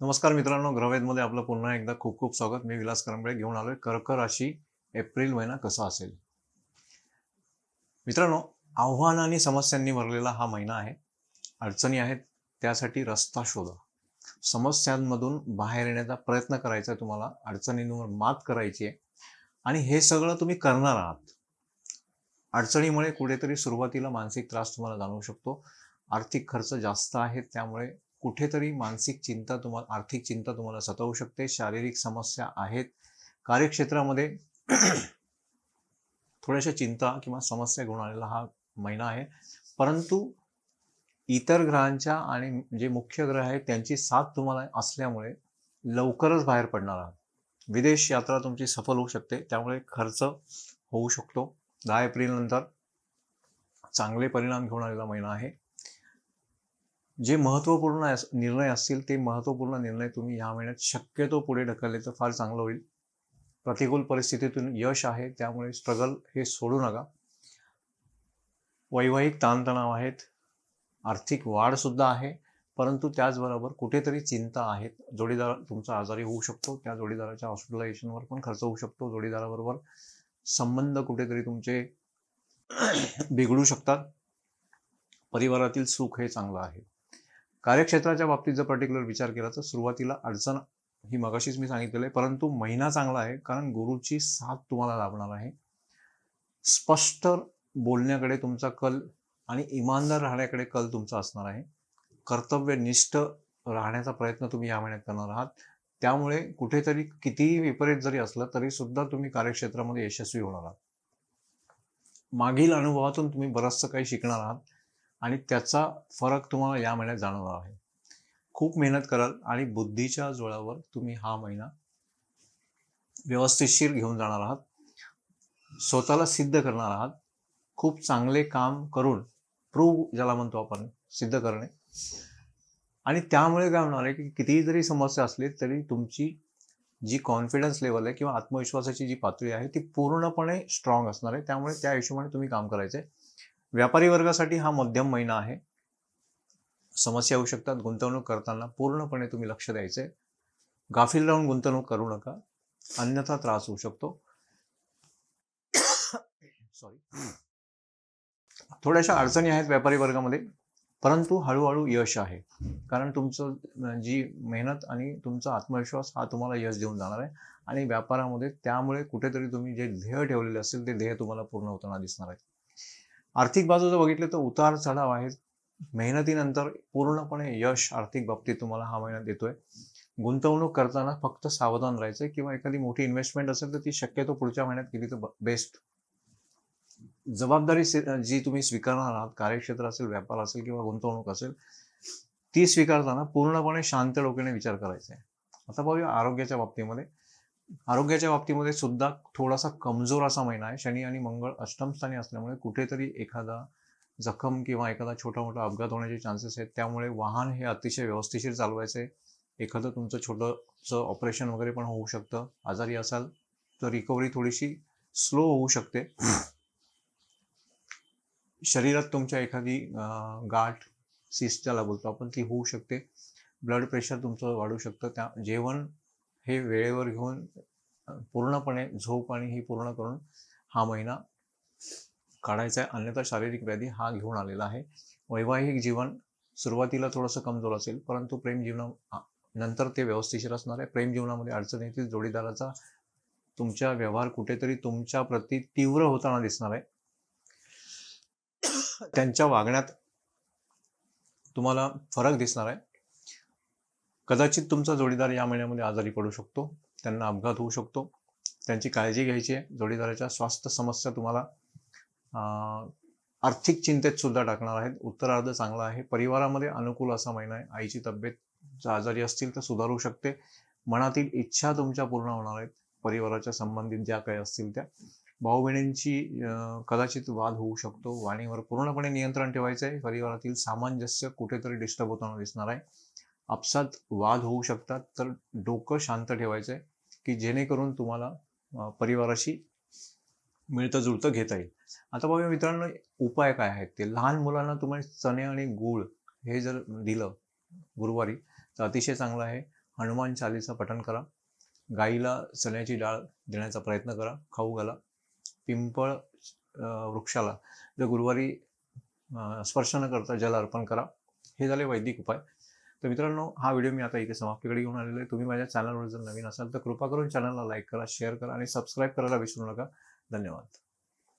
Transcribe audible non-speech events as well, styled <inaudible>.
नमस्कार मित्रांनो ग्रहवेदमध्ये आपलं पुन्हा एकदा खूप खूप स्वागत. मी विलास करंबळे घेऊन आलोय. कर्क राशी एप्रिल महिना कसा असेल? मित्रांनो आव्हान आणि समस्यांनी भरलेला हा महिना आहे. अडचणी आहेत त्यासाठी रस्ता शोधा. समस्यांमधून बाहेर येण्याचा प्रयत्न करायचा आहे तुम्हाला. अडचणींवर मात करायची आहे. आणि हे सगळं तुम्ही करणार आहात. अडचणीमुळे कुठेतरी सुरुवातीला मानसिक त्रास तुम्हाला जाणवू शकतो. आर्थिक खर्च जास्त आहे त्यामुळे कुठेतरी मानसिक चिंता तुम्हाला आर्थिक चिंता तुम्हाला सतावू शकते शारीरिक समस्या आहेत. कार्यक्षेत्रामध्ये <clears throat> थोड्याशा चिंता किंवा समस्या घेऊन आलेला हा महिना आहे. परंतु इतर ग्रहांच्या आणि जे मुख्य ग्रह आहेत त्यांची साथ तुम्हाला असल्यामुळे लवकरच बाहेर पडणार आहात. विदेश यात्रा तुमची सफल होऊ शकते त्यामुळे खर्च होऊ शकतो. दहा एप्रिल नंतर चांगले परिणाम घेऊन आलेला महिना आहे. जे महत्त्वपूर्ण निर्णय असतील ते महत्त्वपूर्ण निर्णय तुम्ही ह्या महिन्यात शक्यतो पुढे ढकलले तर फार चांगलं होईल. प्रतिकूल परिस्थितीतून यश आहे त्यामुळे स्ट्रगल हे सोडू नका. वैवाहिक ताणतणाव आहेत आर्थिक वाढ सुद्धा आहे परंतु त्याचबरोबर कुठेतरी चिंता आहेत. जोडीदार तुमचा आजारी होऊ शकतो त्या जोडीदाराच्या हॉस्पिटलायझेशनवर पण खर्च होऊ शकतो. जोडीदाराबरोबर संबंध कुठेतरी तुमचे <clears throat> बिघडू शकतात. परिवारातील सुख हे चांगलं आहे. कार्यक्षेत्राच्या बाबतीत जर पर्टिक्युलर विचार केला तर सुरुवातीला अडचण ही मगाशीच मी सांगितलेलं आहे. परंतु महिना चांगला आहे कारण गुरुची साथ तुम्हाला लाभणार आहे. स्पष्ट बोलण्याकडे तुमचा कल आणि इमानदार राहण्याकडे कल तुमचा असणार आहे. कर्तव्यनिष्ठ राहण्याचा प्रयत्न तुम्ही या महिन्यात करणार आहात. त्यामुळे कुठेतरी कितीही विपरीत जरी असलं तरी सुद्धा तुम्ही कार्यक्षेत्रामध्ये यशस्वी होणार आहात. मागील अनुभवातून तुम्ही बरंचसं काही शिकणार आहात. आणि त्याचा फरक तुम्हाला या महिन्यात जाणवणार आहे. खूप मेहनत कराल आणि बुद्धीच्या जोळावर तुम्ही हा महिना व्यवस्थितशीर घेऊन जाणार आहात. स्वतःला सिद्ध करणार आहात. खूप चांगले काम करून प्रूव्ह ज्याला म्हणतो आपण सिद्ध करणे. आणि त्यामुळे काय होणार आहे की कितीही जरी समस्या असली तरी तुमची जी कॉन्फिडन्स लेवल आहे किंवा आत्मविश्वासाची जी पातळी आहे ती पूर्णपणे स्ट्रॉंग असणार आहे. त्यामुळे त्या हिशोबाने तुम्ही काम करायचं आहे व्यापारी वर्गासाठी हा मध्यम महिना आहे. समस्या होऊ शकतात गुंतवणूक करताना. पूर्णपणे तुम्ही लक्ष द्यायचंय गाफील राहून गुंतवणूक करू नका. अन्यथा त्रास होऊ शकतो. सॉरी थोड्याशा अडचणी आहेत व्यापारी वर्गामध्ये. परंतु हळूहळू यश आहे. कारण तुमचं जी मेहनत आणि तुमचा आत्मविश्वास हा तुम्हाला यश देऊन जाणार आहे. आणि व्यापारामध्ये त्यामुळे कुठेतरी तुम्ही जे ध्येय ठेवलेले असेल ते ध्येय तुम्हाला पूर्ण होताना दिसणार आहे आर्थिक बाजू जर बघितलं तर उतार चढाव आहे. मेहनतीनंतर पूर्णपणे यश आर्थिक बाबतीत तुम्हाला हा महिना देतोय. गुंतवणूक करताना फक्त सावधान राहायचं किंवा एखादी मोठी इन्व्हेस्टमेंट असेल तर ती शक्यतो पुढच्या महिन्यात केली तर बेस्ट जबाबदारी जी तुम्ही स्वीकारणार आहात कार्यक्षेत्र असेल व्यापार असेल किंवा गुंतवणूक असेल ती स्वीकारताना पूर्णपणे शांत डोक्याने विचार करायचा आहे आता पाहूया आरोग्याच्या बाबतीमध्ये. आरोग्याच्या बाबतीमध्ये सुद्धा थोडासा कमजोर असा महिना आहे. शनी आणि मंगळ अष्टम स्थानी असल्यामुळे कुठेतरी एखादा जखम किंवा एखादा छोटा मोठा अपघात होण्याचे चान्सेस आहेत. त्यामुळे वाहन हे अतिशय व्यवस्थिशीर चालवायचं. आहे एखादं तुमचं छोटंसं ऑपरेशन वगैरे पण होऊ शकतं. आजारी असाल तर रिकव्हरी थोडीशी स्लो होऊ शकते. शरीरात तुमच्या एखादी गाठ सिस्ट ज्याला बोलतो आपण ती होऊ शकते. ब्लड प्रेशर तुमचं वाढू शकतं. त्या जेवण हे वेळेवर घेऊन पूर्णपणे झोप आणि ही पूर्ण करून हा महिना काढायचा आहे. अन्यथा शारीरिक व्याधी हा घेऊन आलेला आहे. वैवाहिक जीवन सुरुवातीला थोडंसं कमजोर असेल परंतु प्रेम जीवना नंतर ते व्यवस्थिशीर असणार आहे. प्रेम जीवनामध्ये अडचण येतील जोडीदाराचा तुमच्या व्यवहार कुठेतरी तुमच्या प्रती तीव्र होताना दिसणार आहे. त्यांच्या वागण्यात तुम्हाला फरक दिसणार आहे. कदाचित तुमचा जोडीदार या महिन्यामध्ये आजारी पडू शकतो त्यांना अपघात होऊ शकतो. त्यांची काळजी घ्यायची आहे. जोडीदाराच्या स्वास्थ्य समस्या तुम्हाला आर्थिक चिंतेत सुद्धा टाकणार आहेत. उत्तरार्ध चांगला आहे. परिवारामध्ये अनुकूल असा महिना आहे. आईची तब्येत जर आजारी असतील तर सुधारू शकते. मनातील इच्छा तुमच्या पूर्ण होणार आहेत. परिवाराच्या संबंधित ज्या काही असतील त्या. भाऊ बहिणींची कदाचित वाद होऊ शकतो. वाणीवर पूर्णपणे नियंत्रण ठेवायचं आहे. परिवारातील सामंजस्य कुठेतरी डिस्टर्ब होताना दिसणार आहे. आपसात वाद होऊ शकतात. तर डोकं शांत ठेवायचं आहे की जेणेकरून तुम्हाला परिवाराशी मिळतं जुळतं घेता येईल. आता बघा मित्रांनो उपाय काय आहेत? ते लहान मुलांना तुम्ही चणे आणि गूळ हे जर दिलं गुरुवारी तर अतिशय चांगलं आहे. हनुमान चालीचा पठण करा. गाईला चण्याची डाळ देण्याचा प्रयत्न करा. खाऊ घाला. पिंपळ वृक्षाला जर गुरुवारी स्पर्श न करता जल अर्पण करा. हे झाले वैदिक उपाय. तर मित्रांनो हा व्हिडिओ मी आता इथे समाप्तीकडे घेऊन आलेलो आहे. तुम्ही माझ्या चॅनलवर जर नवीन असाल तर कृपा करून चॅनलला लाईक करा शेअर करा आणि सबस्क्राईब करायला विसरू नका. धन्यवाद.